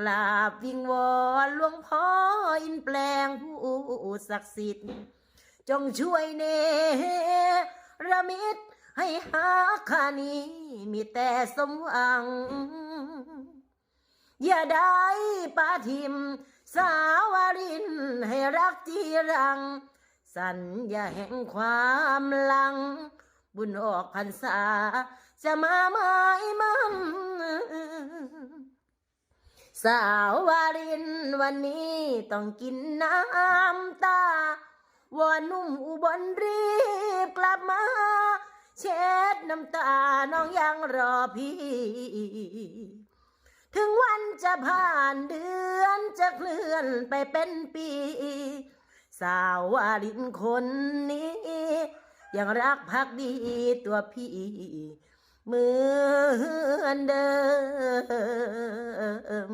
กราบวิงวอนหลวงพ่ออินแปลงผู้ศักดิ์สิทธิ์ จงช่วยเนรมิตให้หาคานี้มีแต่สมหวัง อย่าได้ปาทิม สาวรินให้รักจีรัง สัญญาแห่งความลัง บุญออกพรรษา จะมาไม้มัน สาววารินวันนี้ต้องกินน้ำตาวอนนุ่มอุบลรีบกลับมา เช็ดน้ำตาน้องยังรอพี่ ถึงวันจะผ่านเดือนจะเคลื่อนไปเป็นปี สาววาลินคนนี้ ยังรักพักดีตัวพี่ เหมือนเดิม